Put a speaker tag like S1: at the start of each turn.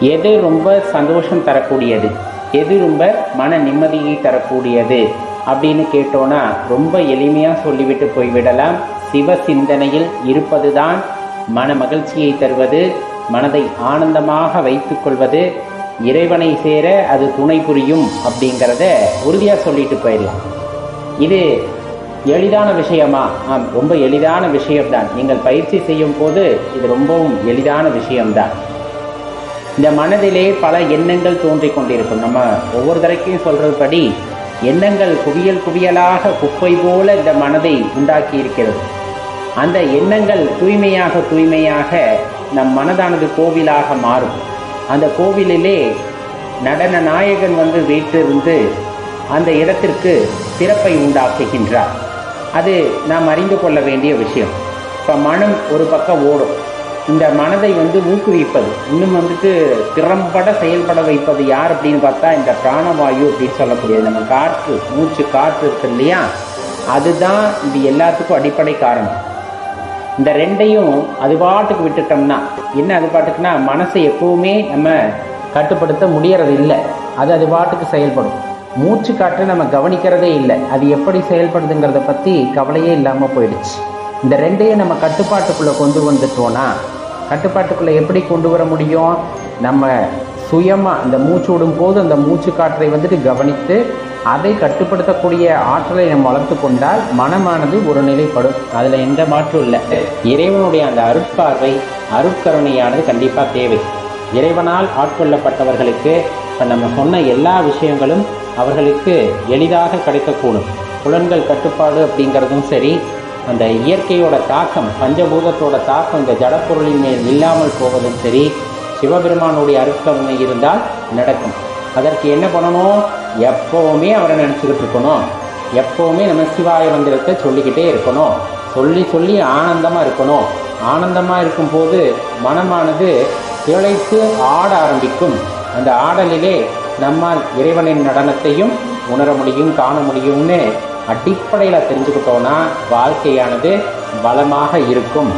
S1: எது ரொம்ப சந்தோஷம் தரக்கூடியது? எது ரொம்ப மன நிம்மதியை தரக்கூடியது? அப்படின்னு கேட்டோன்னா ரொம்ப எளிமையாக சொல்லிவிட்டு போய்விடலாம். சிவ சிந்தனையில் இருப்பதுதான் மன மகிழ்ச்சியை தருவது மனதை ஆனந்தமாக வைத்துக்கொள்வது இறைவனை சேர அது துணை புரியும் அப்படிங்கிறத உறுதியாக சொல்லிட்டு போயிடலாம். இது எளிதான விஷயமா? ஆம் ரொம்ப எளிதான விஷயம்தான். நீங்கள் பயிற்சி செய்யும் போது இது ரொம்பவும் எளிதான விஷயம்தான். இந்த மனதிலே பல எண்ணங்கள் தோன்றிக் கொண்டிருக்கும். நம்ம ஒவ்வொரு தரைக்கும் சொல்றதுபடி எண்ணங்கள் குவியல் குவியலாக குப்பை போல இந்த மனதை உண்டாக்கி இருக்கிறது அந்த எண்ணங்கள் தூய்மையாக தூய்மையாக நம் மனதானது கோவிலாக மாறும். அந்த கோவிலிலே நடன நாயகன் வந்து வீட்டிலிருந்து அந்த இடத்திற்கு சிறப்பை உண்டாக்குகின்றார். அது நாம் அறிந்து கொள்ள வேண்டிய விஷயம். இப்போ மனம் ஒரு பக்கம் ஓடும். இந்த மனதை வந்து ஊக்குவிப்பது இன்னும் வந்துட்டு திறம்பட செயல்பட வைப்பது யார் அப்படின்னு பார்த்தா இந்த பிராணவாயு அப்படின்னு சொல்லக்கூடியது. நம்ம காற்று மூச்சு காற்று இருக்கு இல்லையா? அதுதான் இது எல்லாத்துக்கும் அடிப்படை காரணம். இந்த ரெண்டையும் அது பாட்டுக்கு விட்டுட்டோம்னா என்ன அது பாட்டுக்குன்னா மனசை எப்பவுமே நம்ம கட்டுப்படுத்த முடியறது இல்லை. அது அது பாட்டுக்கு செயல்படும். மூச்சு காற்று நம்ம கவனிக்கிறதே இல்லை. அது எப்படி செயல்படுதுங்கிறத பற்றி கவலையே இல்லாமல் போயிடுச்சு. இந்த ரெண்டையும் நம்ம கட்டுப்பாட்டுக்குள்ளே கொண்டு வந்துட்டோன்னா கட்டுப்பாட்டுக்குள்ளே எப்படி கொண்டு வர முடியும்? நம்ம சுயமாக இந்த மூச்சு விடும் போது அந்த மூச்சு காற்றை வந்துட்டு கவனித்து அதை கட்டுப்படுத்தக்கூடிய ஆற்றலை நம்ம வளர்த்து கொண்டால் மனமானது ஒரு நிலைப்படும். அதில் எந்த மாற்றும் இல்லை. இறைவனுடைய அந்த அருட்பார்வை அருட்கருணையானது கண்டிப்பாக தேவை. இறைவனால் ஆட்கொள்ளப்பட்டவர்களுக்கு இப்போ நம்ம சொன்ன எல்லா விஷயங்களும் அவர்களுக்கு எளிதாக கிடைக்கக்கூடும். புலன்கள் கட்டுப்பாடு அப்படிங்கிறதும் சரி அந்த இயற்கையோட தாக்கம் பஞ்சபூதத்தோட தாக்கம் இந்த ஜடப்பொருளின் மேல் இல்லாமல் போவதும் சரி சிவபெருமானுடைய அருட்கருணை இருந்தால் நடக்கும். அதற்கு என்ன பண்ணணும்? எப்போவுமே அவரை நினச்சிக்கிட்டு இருக்கணும். எப்போவுமே நம்ம சிவாய மந்திரத்தை சொல்லிக்கிட்டே இருக்கணும். சொல்லி சொல்லி ஆனந்தமாக இருக்கணும். ஆனந்தமாக இருக்கும்போது மனமானது திளைத்து ஆட ஆரம்பிக்கும். அந்த ஆடலிலே நம்மால் இறைவனின் நடனத்தையும் உணர முடியும் காண முடியும்னு அடிப்படையில் தெரிஞ்சுக்கிட்டோன்னா வாழ்க்கையானது பலமாக இருக்கும்.